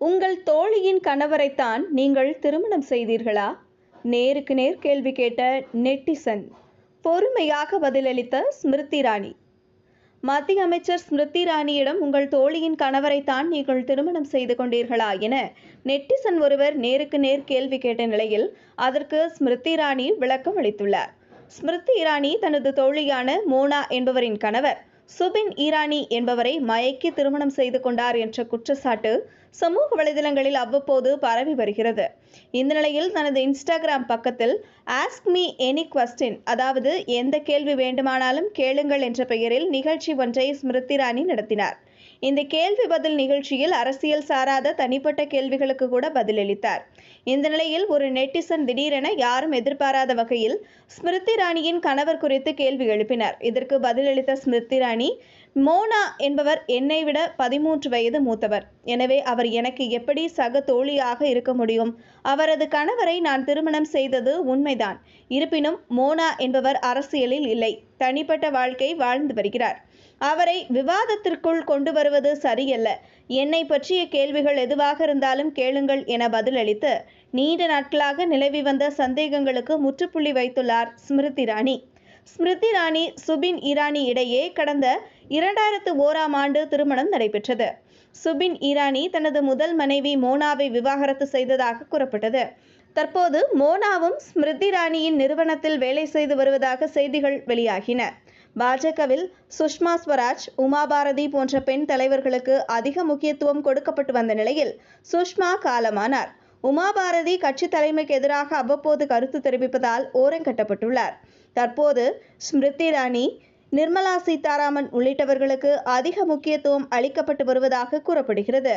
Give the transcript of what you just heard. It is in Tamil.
உங்கள் தோழியின் கணவரைத்தான் நீங்கள் திருமணம் செய்தீர்களா? நேருக்கு நேர் கேள்வி கேட்ட நெட்டிசன் பொறுமையாக பதிலளித்த ஸ்மிருதி ராணி. மத்திய அமைச்சர் ஸ்மிருதி ராணியிடம் உங்கள் தோழியின் கணவரைத்தான் நீங்கள் திருமணம் செய்து கொண்டீர்களா என நெட்டிசன் ஒருவர் நேருக்கு நேர் கேள்வி கேட்ட நிலையில் அதற்கு ஸ்மிருதி ராணி விளக்கம் அளித்துள்ளார். ஸ்மிருதி இரானி தனது தோழியான மோனா என்பவரின் கணவர். சுபின் ஈரானி என்பவரை மயக்கி திருமணம் செய்து கொண்டார் என்ற குற்றச்சாட்டு சமூக வலைதளங்களில் அவ்வப்போது பரவி வருகிறது. இந்த நிலையில் தனது இன்ஸ்டாகிராம் பக்கத்தில் ஆஸ்க் மீ எனி கொஸ்டின் அதாவது எந்த கேள்வி வேண்டுமானாலும் கேளுங்கள் என்ற பெயரில் நிகழ்ச்சி ஒன்றை ஸ்மிருதி இரானி நடத்தினார். இந்த கேள்வி பதில் நிகழ்ச்சியில் அரசியல் சாராத தனிப்பட்ட கேள்விகளுக்கு கூட பதிலளித்தார். இந்த நிலையில் ஒரு நெட்டிசன் திடீரென யாரும் எதிர்பாராத வகையில் ஸ்மிருதி ராணியின் கணவர் குறித்து கேள்வி எழுப்பினார். இதற்கு பதிலளித்த ஸ்மிருதி ராணி மோனா என்பவர் என்னை விட பதிமூன்று வயது மூத்தவர். எனவே அவர் எனக்கு எப்படி சக தோழியாக இருக்க முடியும்? அவரது கணவரை நான் திருமணம் செய்தது உண்மைதான். இருப்பினும் மோனா என்பவர் அரசியலில் இல்லை. தனிப்பட்ட வாழ்க்கை வாழ்ந்து வருகிறார். அவரை விவாதத்திற்குள் கொண்டு வருவது சரியல்ல. என்னை பற்றிய கேள்விகள் எதுவாக இருந்தாலும் கேளுங்கள் என பதிலளித்து நீண்ட நாட்களாக நிலவி வந்த சந்தேகங்களுக்கு முற்றுப்புள்ளி வைத்துள்ளார் ஸ்மிருதி இராணி ஸ்மிருதி இரானி சுபின் இரானி இடையே கடந்த இரண்டாயிரத்து ஓராம் ஆண்டு திருமணம் நடைபெற்றது. சுபின் இரானி தனது முதல் மனைவி மோனாவை விவாகரத்து செய்ததாக கூறப்பட்டது. தற்போது மோனாவும் ஸ்மிருதி இரானியின் நிறுவனத்தில் வேலை செய்து வருவதாக செய்திகள் வெளியாகின. பாஜகவில் சுஷ்மா ஸ்வராஜ் உமா பாரதி போன்ற பெண் தலைவர்களுக்கு அதிக முக்கியத்துவம் கொடுக்கப்பட்டு வந்த நிலையில் சுஷ்மா காலமானார். உமாபாரதி கட்சி தலைமைக்கு எதிராக அவ்வப்போது கருத்து தெரிவிப்பதால் ஓரங்கட்டப்பட்டுள்ளார் தற்போது ஸ்மிருதி இரானி நிர்மலா சீதாராமன் உள்ளிட்டவர்களுக்கு அதிக முக்கியத்துவம் அளிக்கப்பட்டு வருவதாக கூறப்படுகிறது.